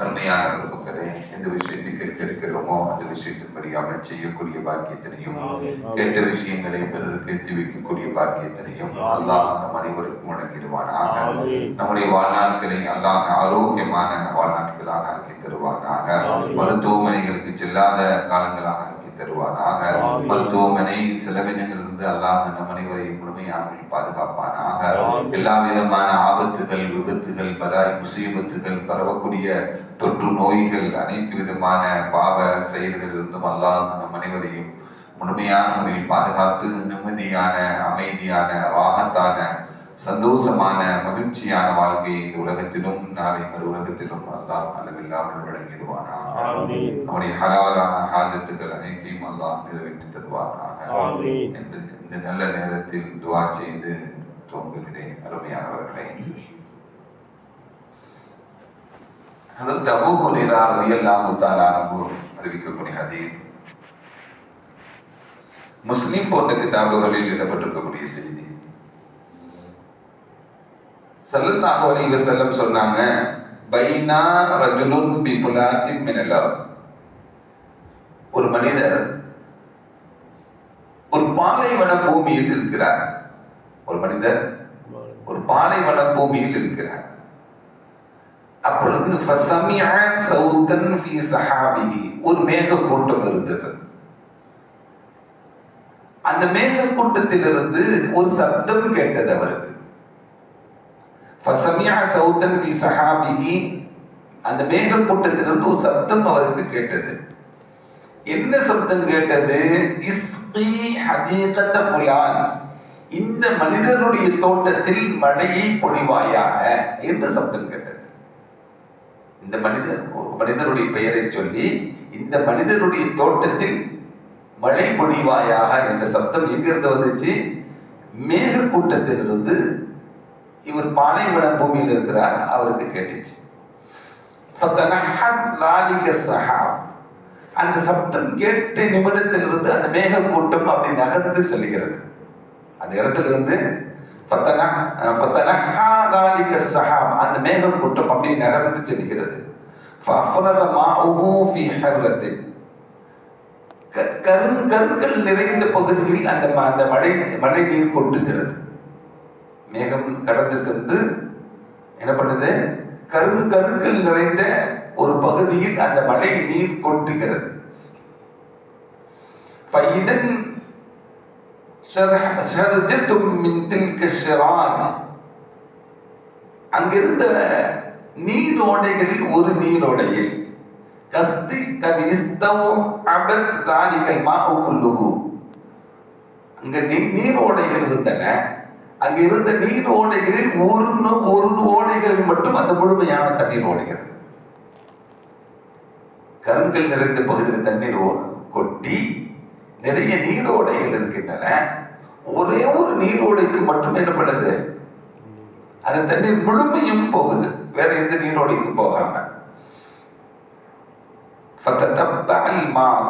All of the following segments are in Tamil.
அருமையான பிரபுக்களே எந்த விஷயத்தை கேட்க இருக்கிறோமோ அந்த விஷயத்தின்படி அவன் செய்யக்கூடிய பாக்கியத்தினையும் கேட்ட விஷயங்களை பிறருக்கு எத்தி வைக்கக்கூடிய பாக்கியத்தினையும் அல்லாஹ் நம் அனைவருக்கும் வழங்கிடுவானாக. ஆமீன் நம்முடைய வாழ்நாட்களை அல்லாஹ் ஆரோக்கியமான வாழ்நாட்களாக ஆக்கி தருவானாக. மருத்துவமனைகளுக்கு செல்லாத காலங்களாக தருவானாக. மருத்துவமனை செலவினங்களிலிருந்து அல்லாஹ் நம் அனைவரையும் முழுமையாக பாதுகாப்பானாக. எல்லா விதமான ஆபத்துகள் விபத்துகள் பலாய் முசீபத்துகள் பரவக்கூடிய தொற்று நோய்கள் அனைத்து விதமான பாவ செயல்களிலிருந்தும் அல்லாஹ் நம் அனைவரையும் முழுமையான முறையில் பாதுகாத்து நிம்மதியான அமைதியான ராகத்தான சந்தோஷமான மகிழ்ச்சியான வாழ்க்கையை இந்த உலகத்திலும் நாளை மறு உலகத்திலும் அல்லாஹ் அளவில்லாமல் வழங்கிடுவானாக. ஆமீன். நம்முடைய ஹலாலான ஹாஜத்துகள் அனைத்தையும் அல்லாஹ் நிறைவேற்றி தருவானாக. என்று இந்த நல்ல நேரத்தில் துவா செய்து துவங்குகிறேன் அருமையானவர்களே. ஹதரத் அபூ ஹுரைரா ரலியல்லாஹு தஆலா அன்ஹு அறிவிக்கக்கூடிய ஹதீஸ். முஸ்லிம் போன்ற கிதாபுகளில் இடம்பெற்றிருக்கக்கூடிய செய்தி. ஸல்லல்லாஹு அலைஹி வஸல்லம் சொன்னாங்க பைனா ரஜுலுன் பி ஃபுலாத்தின் மினல் ஒரு மனிதர் ஒரு பாலைவன பூமியில் இருக்கிறார். ஒரு மனிதர் ஒரு பாலைவன பூமியில் இருக்கிறார். அப்பொழுது ஃபசமிஅ சௌதன் ஃபி சஹாபிஹி ஒரு மேக கூட்டம் இருந்தது. அந்த மேக கூட்டத்திலிருந்து ஒரு சப்தம் கேட்டது அவருக்கு. ஃபசமியா சவுத்தன் பி சஹாபிஹி அந்த மேகக்கூட்டத்திலிருந்து ஒரு சப்தம் அவருக்கு கேட்டது. என்ன சப்தம் கேட்டது? இஸ்கி ஹதீகத்த புலான் இந்த மனிதனுடைய தோட்டத்தில் மழையை பொழிவாயாக என்று சப்தம் கேட்டது. இந்த மனிதர் மனிதனுடைய பெயரை சொல்லி இந்த மனிதனுடைய தோட்டத்தில் மழை பொழிவாயாக என்ற சப்தம் எங்கிருந்து வந்துச்சு? மேக கூட்டத்திலிருந்து இவர் பானைவிட பூமியில் இருக்கிறார் அவருக்கு கேட்டுச்சு. அந்த சப்தம் கேட்ட நிமிடத்தில் இருந்து அந்த மேக கூட்டம் அப்படி நகர்ந்து செல்கிறது. அந்த இடத்துல இருந்து அந்த மேக கூட்டம் அப்படி நகர்ந்து செல்கிறது. கருங்கற்கள் நிறைந்த பகுதியில் அந்த மழை மழை நீர் கொட்டுகிறது. மேகம் கடந்து சென்று என்ன பண்ணுது கருங்கற்கள் நிறைந்த ஒரு பகுதியில் அந்த மழை நீர் கொட்டுகிறது فإذا شرح- شرجة من تلك الشراج அங்கிருந்த நீரோடைகளில் ஒரு நீரோடையில் கஸ்தி கதிஸ்தவ் அபத் தானிகள் மாவு குல்லுகு அங்க நீ- நீரோடைகள் இருந்தன அங்க இருந்த நீர் ஓடைகளில் ஒரு ஒரு ஓடைகளில் மட்டும் அந்த முழுமையான தண்ணீர் ஓடுகிறது. கருங்கல் நிறைந்த பகுதியில் தண்ணீர் கொட்டி நிறைய நீரோடைகள் இருக்கின்றன. ஒரே ஒரு நீரோடைக்கு மட்டும் என்ன பண்ணுது? அந்த தண்ணீர் முழுமையும் போகுது. வேற எந்த நீரோடைக்கும் போகாம.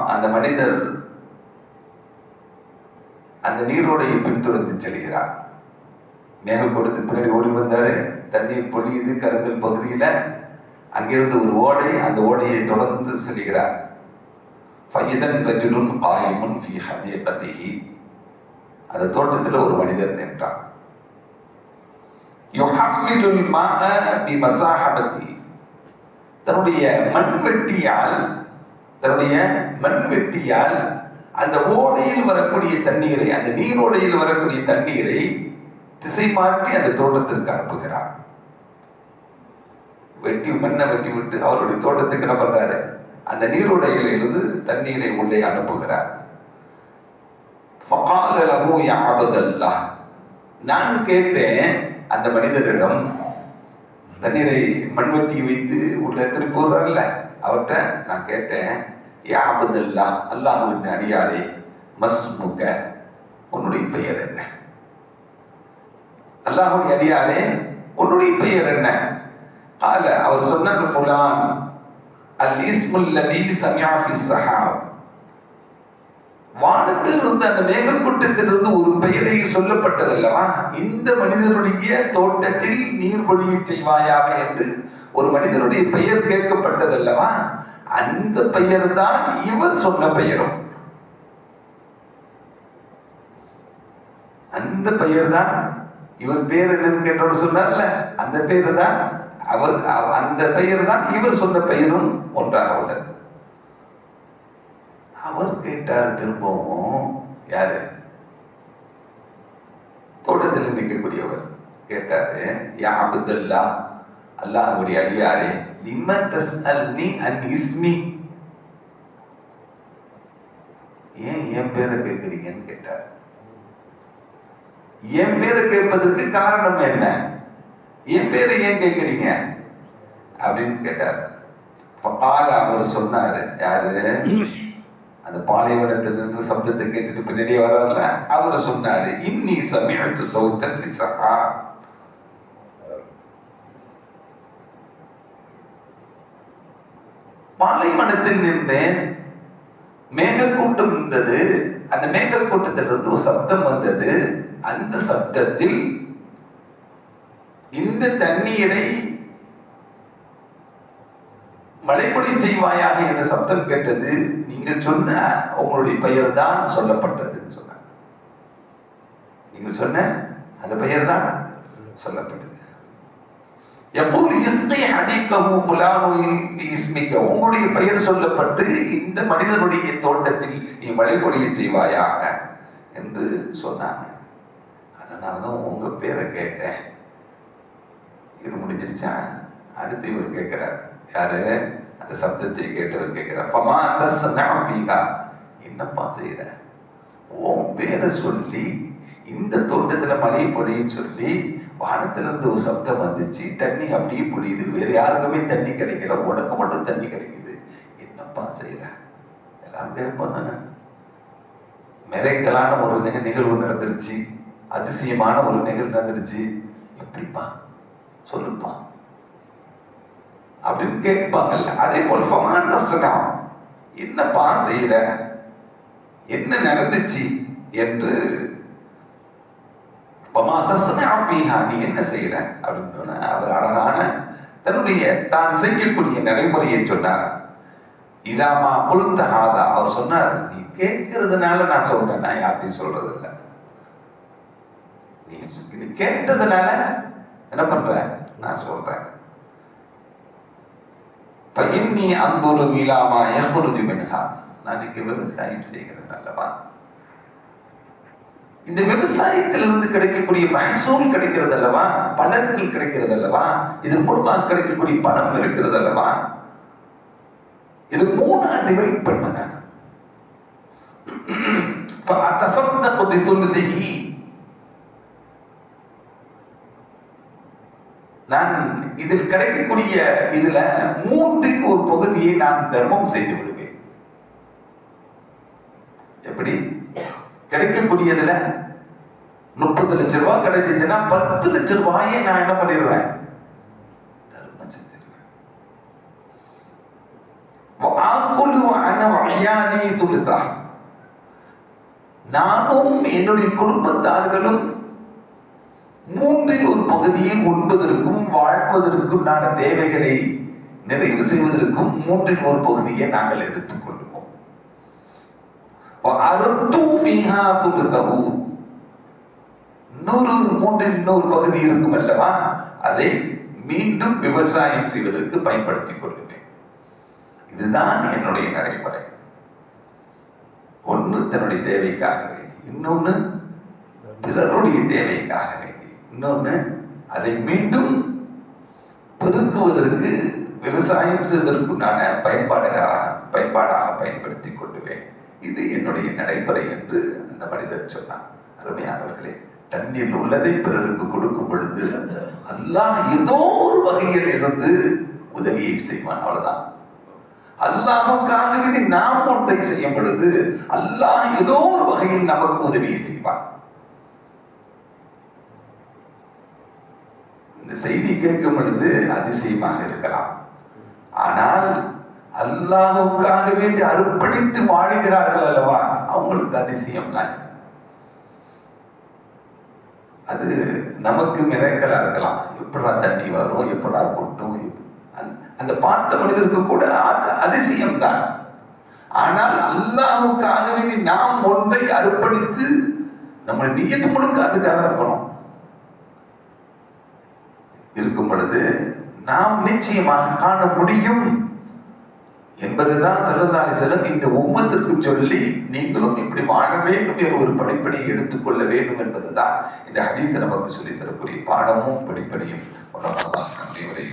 அந்த மனிதர் அந்த நீரோடையை பின்தொடர்ந்து செல்கிறார். மேகக்கூடத்துக்கு பின்னாடி ஓடி வந்தாரு. தண்ணீர் பொழியுது கருங்கல் பகுதியில. அங்கிருந்து ஒரு ஓடை அந்த ஓடையை தொடர்ந்து செல்கிறார். ஃபைதன் ரஜுலுன் காயமுன் ஃபி ஹதீகதிஹி அந்த தோட்டத்தில் ஒரு மனிதர் நின்றார். யுஹம்மிலுல் பி மசாஹபதி. தன்னுடைய மண்வெட்டியால் தன்னுடைய மண்வெட்டியால் அந்த ஓடையில் வரக்கூடிய தண்ணீரை அந்த நீரோடையில் வரக்கூடிய தண்ணீரை திசை மாற்றி அந்த தோட்டத்திற்கு அனுப்புகிறார். வெட்டி மண்ணை வெட்டி விட்டு அவருடைய தோட்டத்துக்கு என்ன பண்றாரு? அந்த நீருடையில இருந்து தண்ணீரை உள்ளே அனுப்புகிறார். நான் கேட்டேன் அந்த மனிதரிடம் தண்ணீரை மண்வெட்டி வைத்து உள்ள எத்தனை போடுறாருல்ல அவர்கிட்ட நான் கேட்டேன் யா அபுதல்லா அல்லாஹுவின் அடியாரே மஸ்முக உன்னுடைய பெயர் என்ன? அல்லாஹுடைய அடியாரே உன்னுடைய பெயர் என்ன? கால அவர் சொன்னார் ஃபுலான் அல் இஸ்முல் லதி சமியா ஃபி சஹாப் வானத்தில் இருந்து அந்த மேகக்கூட்டத்திலிருந்து ஒரு பெயரை சொல்லப்பட்டதல்லவா? இந்த மனிதனுடைய தோட்டத்தில் நீர் பொழிய செய்வாயாக என்று ஒரு மனிதனுடைய பெயர் கேட்கப்பட்டதல்லவா? அந்த பெயர் தான் இவர் சொன்ன பெயரும். அந்த பெயர் தான் இவர் பேர் என்னன்னு கேட்டவர் சொன்னார்ல அந்த பேரு தான் அவர் அந்த பெயர் தான் இவர் சொன்ன பெயரும் ஒன்றாக உள்ளது. அவர் கேட்டார் திரும்பவும் யாரு? தோட்டத்தில் நிற்கக்கூடியவர் கேட்டாரு யா அப்துல்லா அல்லாஹுடைய அடியாரே லிம நீ அன் இஸ்மி? ஏன் என் பேரை கேட்குறீங்கன்னு கேட்டார். என் பேரை கேட்பதற்கு காரணம் என்ன? என் பேரை ஏன் கேட்குறீங்க? அப்படின்னு கேட்டார். ஃபகால அவர் சொன்னாரு யாரு? அந்த பாலைவனத்தில் இருந்து சப்தத்தை கேட்டுட்டு பின்னாடியே வரல அவர் சொன்னாரு இன்னி சமயத்து சௌத்தன் சகா பாலைவனத்தில் நின்றேன் மேகக்கூட்டம் இருந்தது. அந்த மேகக்கூட்டத்திலிருந்து ஒரு சப்தம் வந்தது. அந்த சப்தத்தில் இந்த தண்ணீரை மழைப்பொழி செய்வாயாக என்ற சப்தம் கேட்டது. நீங்க சொன்ன உங்களுடைய பெயர் தான் சொல்லப்பட்டதுன்னு சொன்னாங்க நீங்க சொன்ன அந்த பெயர் தான் சொல்லப்பட்டது. எப்போது இஸ்மை ஹதீகஹு இஸ்மிக்க. உங்களுடைய பெயர் சொல்லப்பட்டு இந்த மனிதனுடைய தோட்டத்தில் நீ மழை பொழிய செய்வாயாக என்று சொன்னாங்க. அதனால தான் உங்க பேரை கேட்டேன். இது முடிஞ்சிருச்சா? அடுத்து இவர் கேட்கிறார். யாரு? அந்த சப்தத்தை கேட்டவர் கேட்கிறார். ஃபமா தஸ்னா ஃபீஹா. என்னப்பா செய்யற உன் பேரை சொல்லி இந்த தோட்டத்துல மழையை பொழியும் சொல்லி வானத்திலிருந்து ஒரு சப்தம் வந்துச்சு. தண்ணி அப்படியே பொழியுது வேற யாருக்குமே தண்ணி கிடைக்கல. உனக்கு மட்டும் தண்ணி கிடைக்குது. என்னப்பா செய்யற எல்லாரும் கேட்பாங்க மிரைக்கலான ஒரு நிகழ்வு நடந்துருச்சு. அதிசயமான ஒரு நிகழ்வு நடந்துருச்சு எப்படிப்பா? சொல்லுப்பா. அப்படின்னு கேட்பாங்கல்ல. அதே போல ஃபமான் என்னப்பா செய்யற என்ன நடந்துச்சு? என்று நீ என்ன செய்யற அப்படின்னு அவர் அழகான தன்னுடைய தான் செய்யக்கூடிய நடைமுறையை சொன்னார். இதாமா குல்தஹாதா அவர் சொன்னார். நீ கேட்கறதுனால நான் சொல்றேன் நான் யார்ட்டையும் சொல்றது இல்லை நீ இது கேட்டதுனால என்ன பண்ற? நான் சொல்றேன். பகிர்னி அந்தொரு இலாமா யஹ்ருஜு மின்ஹா. நான் இங்க விவசாயம் செய்கிறேன் அல்லவா? இந்த விவசாயத்திலிருந்து கிடைக்கக்கூடிய மகசூல் கிடைக்கிறது அல்லவா? பலன்கள் கிடைக்கிறது அல்லவா? இதன் மூலமாக கிடைக்கக்கூடிய பணம் இருக்கிறது அல்லவா? இது மூணா டிவைட் பண்ண நான் நான் இதில் கிடைக்கக்கூடிய இதுல மூன்றின் ஒரு பகுதியை நான் தர்மம் செய்து விடுவேன். எப்படி? கிடைக்கக்கூடியதுல முப்பது லட்சம் ரூபாய் கிடைச்சிச்சுன்னா பத்து லட்ச ரூபாயை நான் என்ன பண்ணிடுவேன்? தர்மம் செஞ்சிருவேன் துளுதா நானும் என்னுடைய குடும்பத்தார்களும் மூன்றில் ஒரு பகுதியை உண்பதற்கும் வாழ்வதற்கும் நான் தேவைகளை நிறைவு செய்வதற்கும் மூன்றில் ஒரு பகுதியை நாங்கள் எடுத்துக்கொள்வோம் கொள்வோம். இன்னொரு மூன்றில் இன்னொரு பகுதி இருக்கும் அல்லவா? அதை மீண்டும் விவசாயம் செய்வதற்கு பயன்படுத்திக் கொள்ளுங்கள் இதுதான் என்னுடைய நடைமுறை. ஒன்று தன்னுடைய தேவைக்காகவே இன்னொன்று இன்னொன்னு பிறருடைய தேவைக்காக இன்னொன்று அதை மீண்டும் பெருக்குவதற்கு விவசாயம் செய்வதற்குண்டான பயன்பாடுகளாக பயன்பாடாக பயன்படுத்தி கொள்ளுவேன். இது என்னுடைய நடைமுறை என்று அந்த மனிதர் சொன்னார். அருமையானவர்களே தண்ணீர் உள்ளதை பிறருக்கு கொடுக்கும் பொழுது அல்லாஹ் ஏதோ ஒரு வகையில் இருந்து உதவியை செய்வான். அவ்வளவுதான். அல்லாஹுக்காகவே நாம் ஒன்றை செய்யும் பொழுது அல்லாஹ் ஏதோ ஒரு வகையில் நமக்கு உதவியை செய்வான் இந்த செய்தி கேட்கும் பொழுது அதிசயமாக இருக்கலாம். ஆனால் அல்லாஹுக்காக வேண்டி அர்ப்பணித்து வாழுகிறார்கள் அல்லவா? அவங்களுக்கு அதிசயம் தான். அது நமக்கு மிரக்கலா இருக்கலாம். எப்படா தண்ணி வரும் எப்படா கொட்டும் அந்த- அந்த பார்த்த மனிதருக்கு கூட அதிசயம் தான். ஆனால் அல்லாஹுக்காக வேண்டி நாம் ஒன்றை அர்ப்பணித்து நம்ம நீயத்து முழுக்க அதுக்காக இருக்கணும். இருக்கும் பொழுது நாம் நிச்சயமாக காண முடியும் என்பதுதான் செல்லதாலி செல்லம் இந்த உம்மத்திற்கு சொல்லி நீங்களும் இப்படி வாழ வேண்டும் என்ற ஒரு படிப்படியை எடுத்துக்கொள்ள வேண்டும் என்பதுதான் இந்த ஹதீஸ் நமக்கு சொல்லித் தரக்கூடிய பாடமும் படிப்படியும் நன்றி